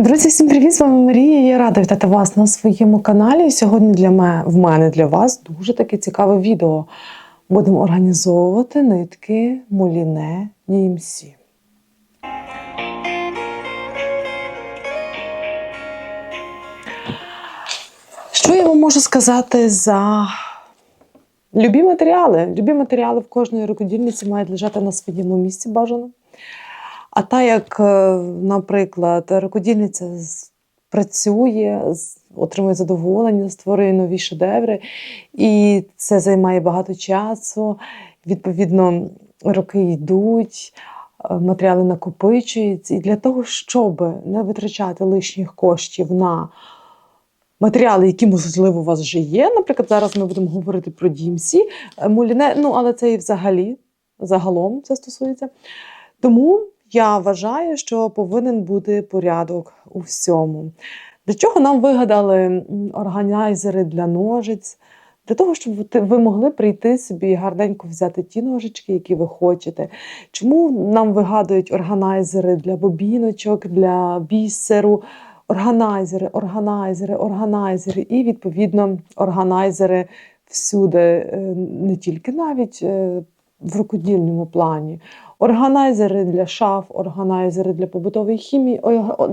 Друзі, всім привіт! З вами Марія. Я рада вітати вас на своєму каналі. Сьогодні для мене в мене для вас дуже таке цікаве відео. Будемо організовувати нитки Моліне DMC. Що я вам можу сказати за любі матеріали? Любі матеріали в кожної рукодільниці мають лежати на своєму місці бажано. А та, як, е, наприклад, рукодільниця працює, отримує задоволення, створює нові шедеври, і це займає багато часу. Відповідно, роки йдуть, е, матеріали накопичуються. І для того, щоб не витрачати лишніх коштів на матеріали, які, можливо, у вас вже є. Наприклад, зараз ми будемо говорити про DMC, е, Муліне, ну але це і взагалі, загалом це стосується. Тому я вважаю, що повинен бути порядок у всьому. Для чого нам вигадали органайзери для ножиць? Для того, щоб ви могли прийти собі і гарненько взяти ті ножички, які ви хочете. Чому нам вигадують органайзери для бобіночок, для бісеру? Органайзери, органайзери, органайзери, і відповідно органайзери всюди, е, не тільки навіть е, в рукодільному плані. Органайзери для шаф, органайзери для побутової хімії,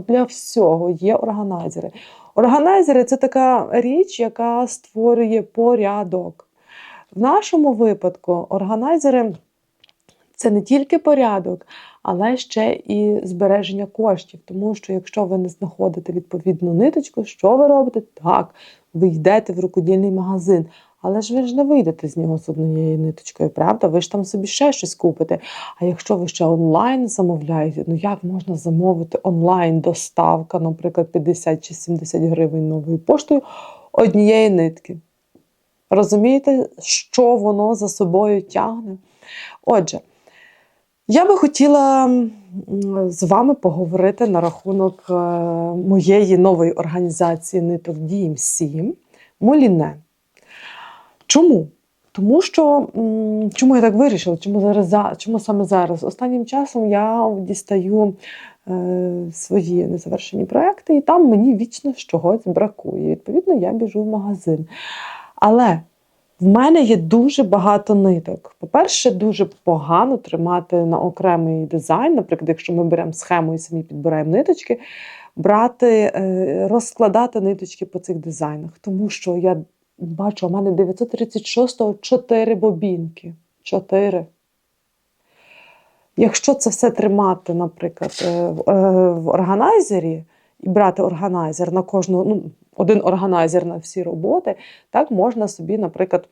для всього є органайзери. Органайзери це така річ, яка створює порядок. В нашому випадку органайзери це не тільки порядок, але ще і збереження коштів. Тому що якщо ви не знаходите відповідну ниточку, що ви робите? Так, ви йдете в рукодільний магазин. Але ж ви ж не вийдете з нього з однією ниточкою, правда? Ви ж там собі ще щось купите. А якщо ви ще онлайн замовляєте, ну як можна замовити онлайн доставка, наприклад, 50 чи 70 гривень новою поштою однієї нитки? Розумієте, що воно за собою тягне? Отже, я би хотіла з вами поговорити на рахунок е, моєї нової організації ниток DMC Моліне. Чому? Тому що чому я так вирішила? Чому зараз чому саме зараз? Останнім часом я дістаю е, свої незавершені проекти, і там мені вічно чогось бракує. Відповідно, я біжу в магазин. Але в мене є дуже багато ниток. По-перше, дуже погано тримати на окремий дизайн. Наприклад, якщо ми беремо схему і самі підбираємо ниточки, брати, е, розкладати ниточки по цих дизайнах. Тому що я бачу, у мене 936-го 4 бобінки. 4. Якщо це все тримати, наприклад, е, в, е, органайзері і брати органайзер на кожну, ну, один органайзер на всі роботи, так можна собі, наприклад,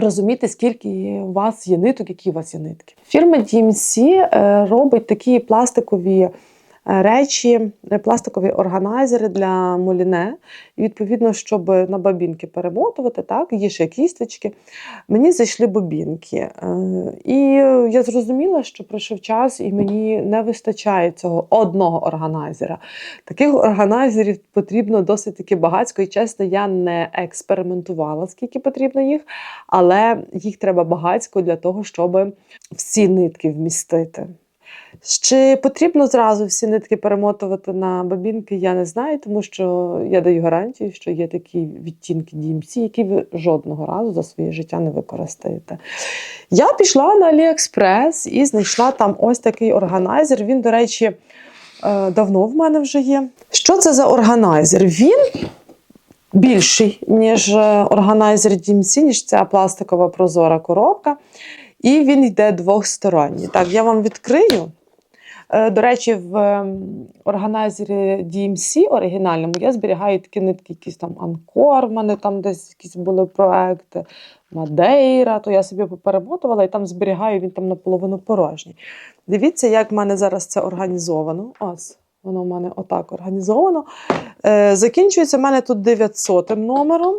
розуміти, скільки у вас є ниток, які у вас є нитки. Фірма DMC е, робить такі пластикові речі, пластикові органайзери для моліне. І відповідно, щоб на бобінки перемотувати, так, є ще кісточки. Мені зайшли бобінки. Е, І я зрозуміла, що пройшов час, і мені не вистачає цього одного органайзера. Таких органайзерів потрібно досить таки багатько, і чесно, я не експериментувала, скільки потрібно їх, але їх треба багатько для того, щоб всі нитки вмістити. Чи потрібно зразу всі нитки перемотувати на бобінки, я не знаю, тому що я даю гарантію, що є такі відтінки DMC, які ви жодного разу за своє життя не використаєте. Я пішла на AliExpress і знайшла там ось такий органайзер. Він, до речі, е, давно в мене вже є. Що це за органайзер? Він більший, ніж е, органайзер DMC, ніж ця пластикова прозора коробка. І він йде двохсторонній. Так, я вам відкрию. Е, До речі, в ем, органайзері DMC оригінальному я зберігаю такі нитки, якісь там Анкор, в мене там десь якісь були проекти, Мадейра, то я собі поперемотувала і там зберігаю, він там наполовину порожній. Дивіться, як в мене зараз це організовано. Ось, воно в мене отак організовано. Е, Закінчується в мене тут 900 номером.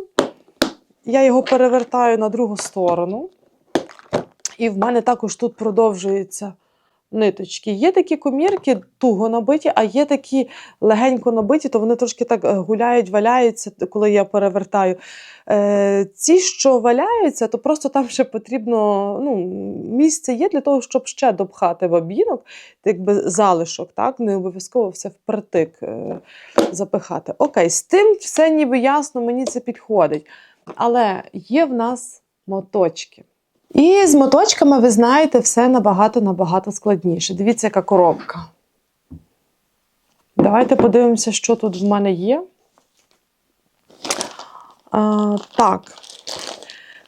Я його перевертаю на другу сторону. І в мене також тут продовжується ниточки. Є такі комірки туго набиті, а є такі легенько набиті, то вони трошки так е, гуляють, валяються, коли я перевертаю. Е, ці, що валяються, то просто там ще потрібно ну, місце є для того, щоб ще допхати бабінок, якби залишок, так? не обов'язково все впритик е, запихати. Окей, з тим все ніби ясно, мені це підходить. Але є в нас моточки. І з моточками, ви знаєте, все набагато-набагато складніше. Дивіться, яка коробка. Давайте подивимося, що тут в мене є. А, так.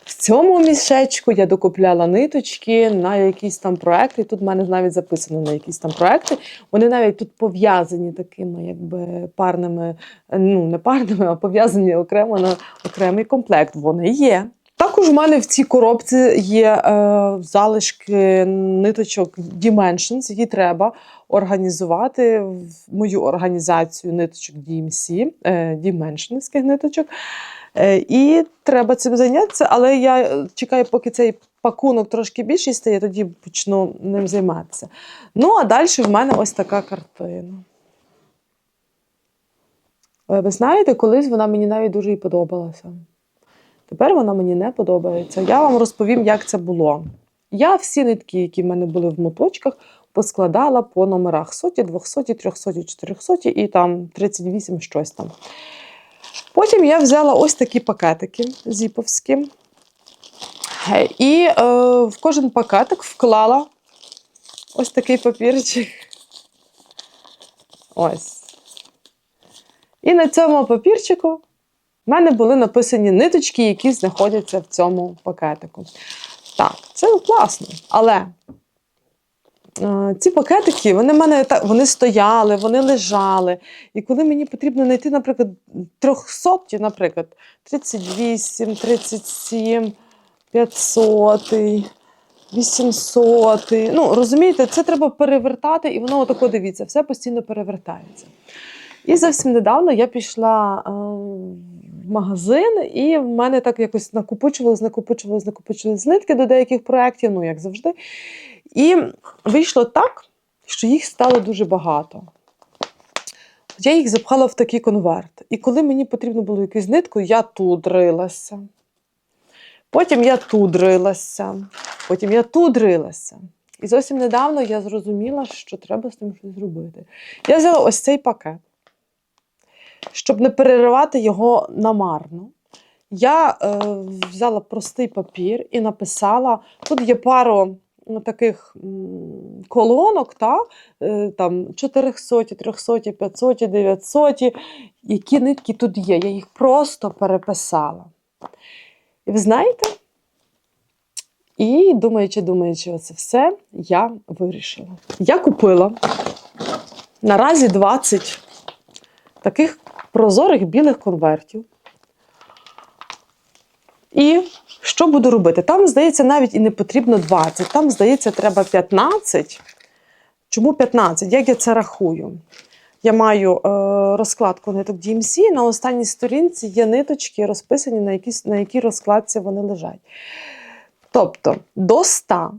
В цьому мішечку я докупляла ниточки на якісь там проекти. Тут в мене навіть записано на якісь там проекти. Вони навіть тут пов'язані такими, якби парними, ну не парними, а пов'язані окремо на окремий комплект. Вони є. Також в мене в цій коробці є е, залишки ниточок Dimensions, які треба організувати в мою організацію ниточок DMC, е, Dimensionських ниточок. Е, і треба цим зайнятися, але я чекаю, поки цей пакунок трошки більший стає, тоді почну ним займатися. Ну, а далі в мене ось така картина. Ви знаєте, колись вона мені навіть дуже і подобалася. Тепер вона мені не подобається. Я вам розповім, як це було. Я всі нитки, які в мене були в моточках, поскладала по номерах соті, 200, 300, 400 і там 38 щось там. Потім я взяла ось такі пакетики зіповські. Е, І е, в кожен пакетик вклала ось такий папірчик. Ось. І на цьому папірчику в мене були написані ниточки, які знаходяться в цьому пакетику. Так, це класно. Але е, ці пакетики, вони в мене вони стояли, вони лежали. І коли мені потрібно знайти, наприклад, 300, наприклад, 38, 37, 500, 800. Ну, розумієте, це треба перевертати, і воно отако дивіться, все постійно перевертається. І зовсім недавно я пішла е, магазин, і в мене так якось накопичувалось, накопичувалось, накопичувалось нитки до деяких проєктів, ну як завжди. І вийшло так, що їх стало дуже багато. Я їх запхала в такий конверт. І коли мені потрібно було якусь нитку, я тут рилася. Потім я тут рилася, потім я тут рилася. І зовсім недавно я зрозуміла, що треба з тим щось зробити. Я взяла ось цей пакет щоб не переривати його намарно. Я е, взяла простий папір і написала: тут є пару ну, таких колонок, та, е, там 400, 300, 500, 900, які нитки тут є. Я їх просто переписала. І ви знаєте? І думаючи, думаючи, оце все, я вирішила. Я купила наразі 20 таких прозорих білих конвертів. І що буду робити? Там, здається, навіть і не потрібно 20, там, здається, треба 15. Чому 15? Як я це рахую? Я маю е, розкладку ниток DMC, на останній сторінці є ниточки, розписані, на, якісь, на якій розкладці вони лежать. Тобто до 100,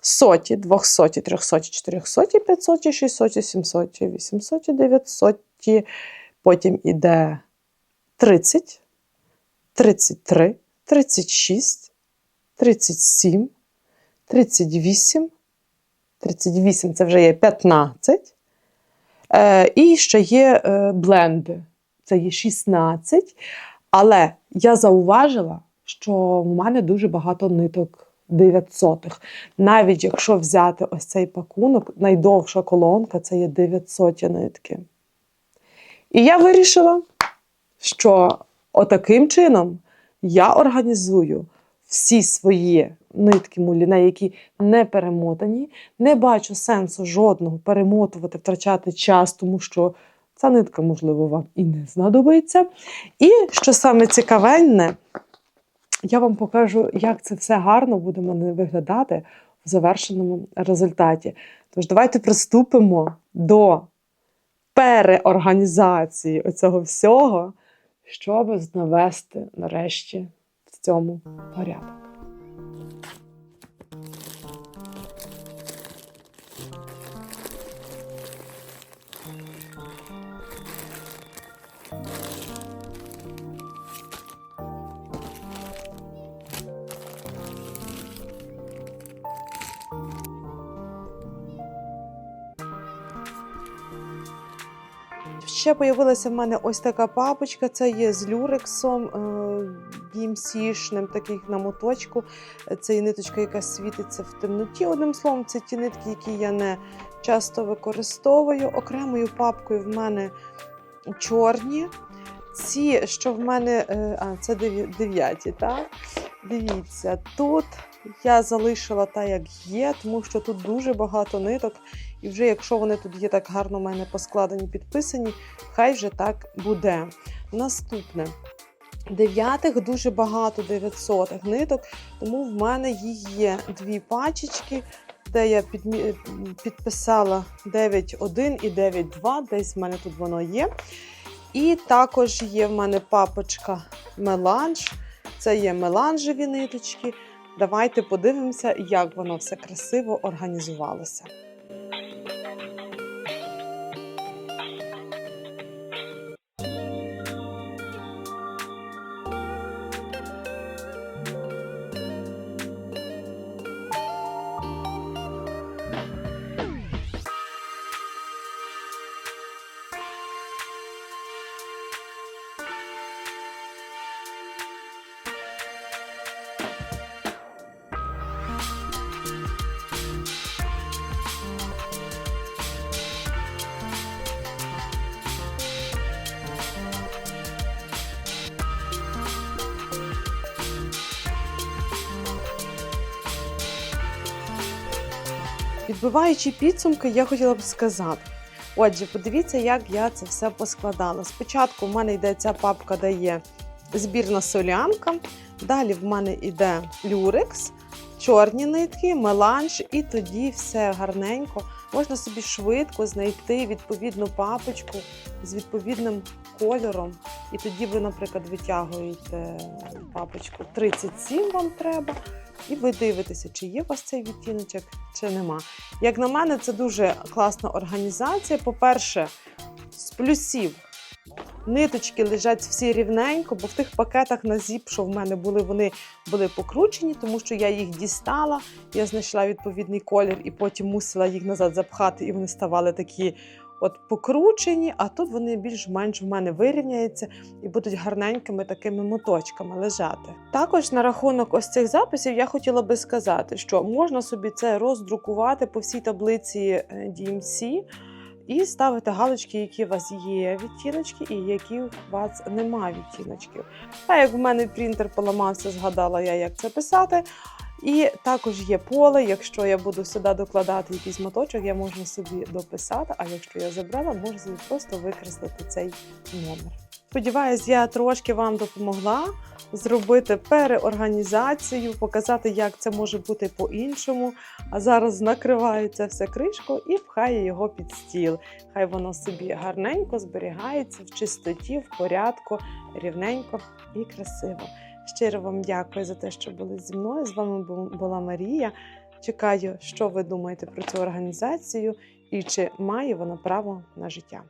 соті, 200, 300, 400, 500, 600, 700, 800, 900, потім іде 30, 33, 36, 37, 38, 38 це вже є 15. Е, і ще є е, бленди, це є 16. Але я зауважила, що в мене дуже багато ниток 900. Навіть якщо взяти ось цей пакунок, найдовша колонка це є 900 нитки. І я вирішила, що отаким чином я організую всі свої нитки муліна, які не перемотані. Не бачу сенсу жодного перемотувати, втрачати час, тому що ця нитка, можливо, вам і не знадобиться. І що саме цікавенне, я вам покажу, як це все гарно буде мене виглядати в завершеному результаті. Тож, давайте приступимо до переорганізації оцього всього, щоб навести нарешті в цьому порядок. Ще появилася в мене ось така папочка. Це є з люрексом е, DMC-шним, такий на моточку. Це є ниточка, яка світиться в темноті. Одним словом, це ті нитки, які я не часто використовую. Окремою папкою в мене чорні. Ці, що в мене, е, а це дев'яті, так? Дивіться, тут я залишила так, як є, тому що тут дуже багато ниток. І вже якщо вони тут є так гарно в мене поскладені, підписані, хай вже так буде. Наступне. Дев'ятих дуже багато 900 ниток, тому в мене їх є дві пачечки, де я підписала 9.1 і 9.2, десь в мене тут воно є. І також є в мене папочка меланж. Це є меланжеві ниточки. Давайте подивимося, як воно все красиво організувалося. Thank you. Підбиваючи підсумки, я хотіла б сказати. Отже, подивіться, як я це все поскладала. Спочатку в мене йде ця папка, де є збірна солянка. Далі в мене йде люрекс, чорні нитки, меланж, і тоді все гарненько. Можна собі швидко знайти відповідну папочку з відповідним кольором. І тоді ви, наприклад, витягуєте папочку 37 вам треба, і ви дивитеся, чи є у вас цей відтіночок, чи нема. Як на мене, це дуже класна організація. По-перше, з плюсів ниточки лежать всі рівненько, бо в тих пакетах на зіп, що в мене були, вони були покручені, тому що я їх дістала, я знайшла відповідний колір і потім мусила їх назад запхати, і вони ставали такі. От покручені, а тут вони більш-менш в мене вирівняються і будуть гарненькими такими моточками лежати. Також на рахунок ось цих записів я хотіла би сказати, що можна собі це роздрукувати по всій таблиці е, DMC і ставити галочки, які у вас є відтіночки, і які у вас немає відтіночків. А як в мене принтер поламався, згадала я, як це писати. І також є поле. Якщо я буду сюди докладати якийсь моточок, я можу собі дописати. А якщо я забрала, можу просто викреслити цей номер. Сподіваюсь, я трошки вам допомогла зробити переорганізацію, показати, як це може бути по-іншому. А зараз накриваю це все кришкою і пхаю його під стіл. Хай воно собі гарненько зберігається в чистоті, в порядку, рівненько і красиво. Щиро вам дякую за те, що були зі мною. З вами була Марія. Чекаю, що ви думаєте про цю організацію і чи має вона право на життя.